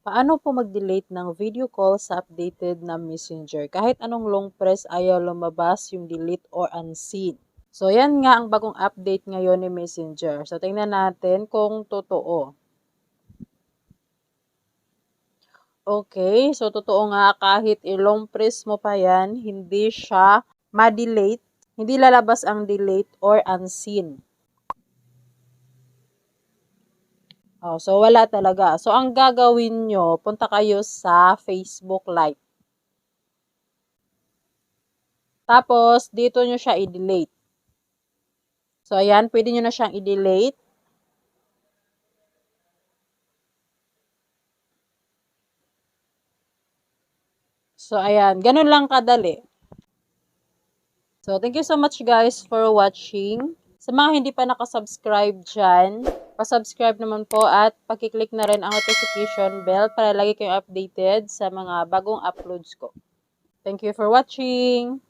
Paano po mag-delete ng video call sa updated na messenger? Kahit anong long press, ayaw lumabas yung delete or unseen. So, yan nga ang bagong update ngayon ni Messenger. So, tingnan natin kung totoo. Okay, so totoo nga kahit ilong press mo pa yan, hindi siya ma-delete, hindi lalabas ang delete or unseen. Oh, so wala talaga. So ang gagawin nyo, punta kayo sa Facebook Live. Tapos dito nyo siya i-delete. So ayan, pwede nyo na siyang i-delete. So ayan, ganun lang kadali. So thank you so much guys for watching. Sa mga hindi pa nakasubscribe dyan, pasubscribe naman po at pakiclick na rin ang notification bell para lagi kayong updated sa mga bagong uploads ko. Thank you for watching!